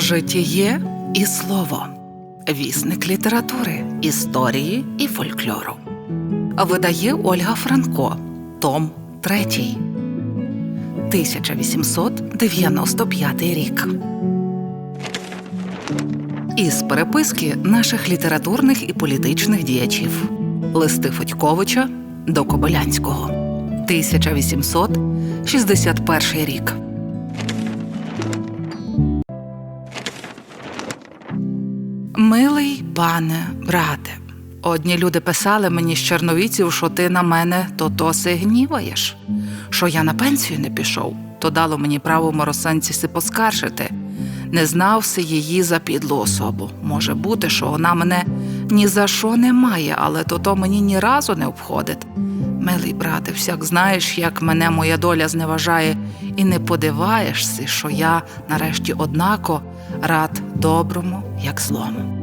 Житіє і слово, вісник літератури, історії і фольклору. Видає Ольга Франко, Том 3. 1895 рік. Із переписки наших літературних і політичних діячів Листи Федьковича до Кобилянського 1861 рік. Милий пане брате, одні люди писали мені з черновіців, що ти на мене то то гніваєш, що я на пенсію не пішов, то дало мені право моросанці си поскаржити. Не знав си її за підлу особу. Може бути, що вона мене ні за що не має, але то то мені ні разу не обходить. Милий брате, всяк знаєш, як мене моя доля зневажає, і не подиваєшся, що я нарешті однако рад доброму, як злому.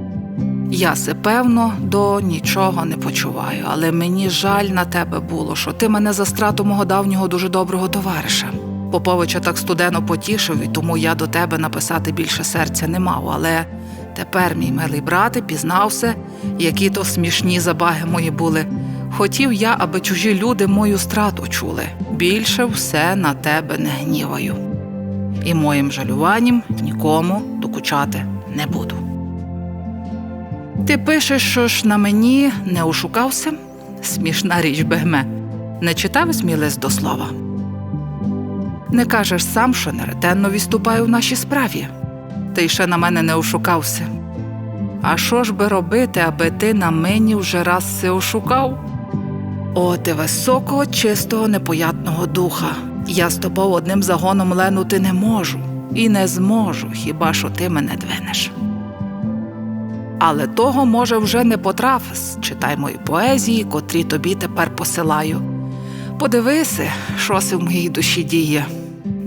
Я се певно до нічого не почуваю, але мені жаль на тебе було, що ти мене за страту мого давнього дуже доброго товариша. Поповича так студено потішив, і тому я до тебе написати більше серця не мав. Але тепер, мій милий брате, пізнався, які то смішні забаги мої були. Хотів я, аби чужі люди мою страту чули. Більше все на тебе не гніваю. І моїм жалюванням нікому докучати не буду. Ти пишеш, що ж на мені не ошукався? Смішна річ бегме. Не читав мій до слова. Не кажеш сам, що неретенно відступаю в нашій справі. Ти ще на мене не ошукався. А що ж би робити, аби ти на мені вже раз се ошукав? О, ти високого, чистого, непоятного духа. Я з тобою одним загоном ленути не можу і не зможу, хіба що ти мене двинеш. Але того, може, вже не потрафис, читай мої поезії, котрі тобі тепер посилаю. Подивися, що се в моїй душі діє.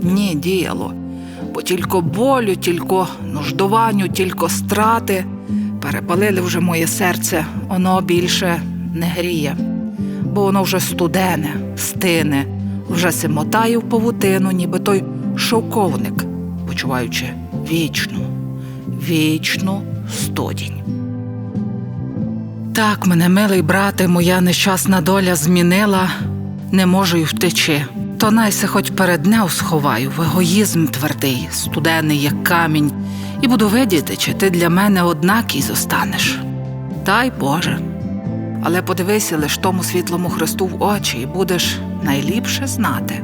Ні, діяло, бо тільки болю, тільки нуждуванню, тільки страти перепалили вже моє серце, воно більше не гріє, бо воно вже студене, стине, вже се мотає в павутину, ніби той шовковник, почуваючи вічну, вічну студінь. Так мене, милий брате, моя нещасна доля змінила, не можу й втечи. То найсе хоч перед нею сховаю в егоїзм твердий, студений, як камінь, і буду видіти, чи ти для мене однакий зостанеш. Дай Боже. Але подивися лиш тому світлому Христу в очі, і будеш найліпше знати.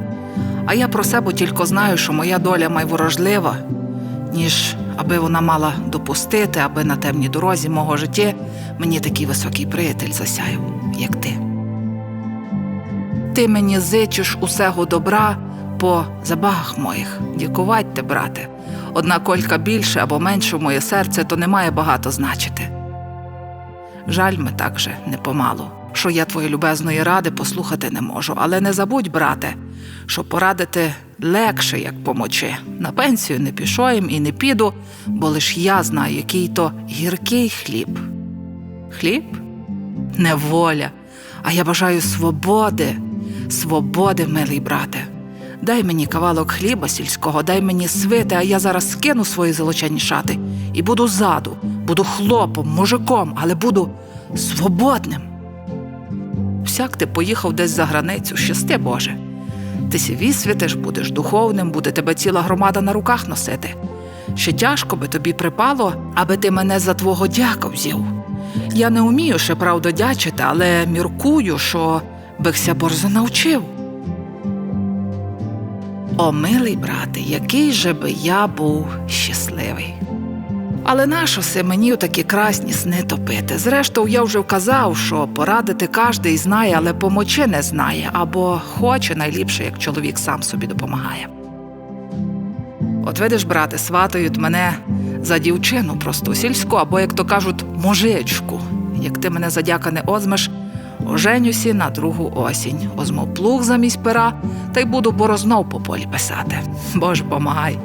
А я про себе тільки знаю, що моя доля майворожлива, ніж аби вона мала допустити, аби на темній дорозі мого життя мені такий високий приятель засяяв, як ти. Ти мені зичиш усего добра по забагах моїх. Дякувать те, брате. Одна колька більше або менше в моє серце, то не має багато значити. Жаль ми так же не помалу, що я твоєї любезної ради послухати не можу, але не забудь, брате, що порадити легше, як помочи. На пенсію не пішоїм і не піду, бо лиш я знаю, який то гіркий хліб. Хліб? Неволя. А я бажаю свободи, свободи, милий брате. Дай мені кавалок хліба сільського, дай мені свити, а я зараз скину свої золочені шати і буду ззаду, буду хлопом, мужиком, але буду свободним. Всяк ти поїхав десь за границю, щасти Боже. Ти сі вісвітиш, будеш духовним, буде тебе ціла громада на руках носити. Ще тяжко би тобі припало, аби ти мене за твого дяка взяв. Я не вмію ще правду дячити, але міркую, що бихся борзо навчив. О, милий брате, який же би я був щасливий. Але нащо се мені у такі красні сни топити? Зрештою, я вже вказав, що порадити кожний знає, але помочи не знає, або хоче найліпше, як чоловік сам собі допомагає. От видиш, брате, сватають мене за дівчину просту сільську, або, як то кажуть, мужичку. Як ти мене за дяка не озмеш, оженюсі на другу осінь. Озму плуг замість пера, та й буду борознов по полі писати. Боже, помагай.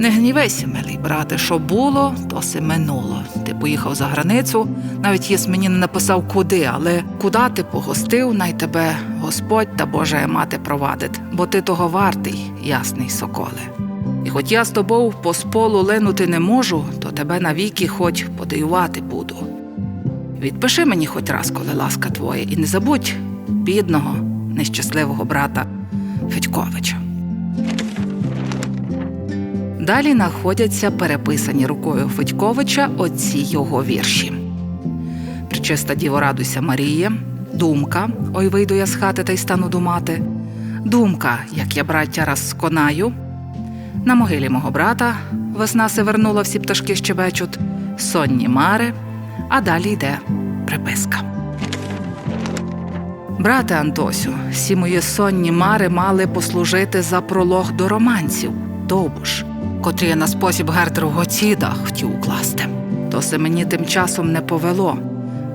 Не гнівайся, милий брате, що було, то се минуло. Ти поїхав за границю, навіть єс мені не написав куди, але куди ти погостив, най тебе Господь та Божа мати провадить, бо ти того вартий, ясний соколе. І хоч я з тобою по сполу линути не можу, то тебе навіки хоч подаювати буду. Відпиши мені хоч раз, коли ласка твоя, і не забудь бідного, нещасливого брата Федьковича. Далі знаходяться переписані рукою Федьковича оці його вірші. Причиста діво радуйся Марія, думка, ой вийду я з хати та й стану думати. Думка, як я браття раз сконаю. На могилі мого брата весна се вернула, всі пташки щебечуть, сонні мари, а далі йде приписка. Брате Антосю, всі мої сонні мари мали послужити за пролог до романців, довбуш, котрі я на спосіб гоцідах хотів укласти. То се мені тим часом не повело,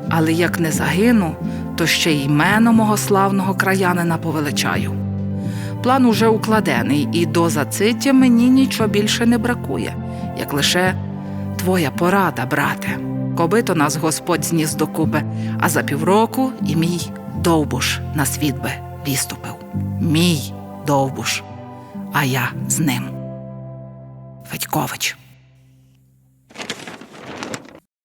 але як не загину, то ще й імено мого славного краянина повеличаю. План уже укладений, і до зациття мені нічого більше не бракує, як лише твоя порада, брате. Коби то нас Господь зніс докупи, а за півроку і мій довбуш на світ би віступив. Мій довбуш, а я з ним. Федькович.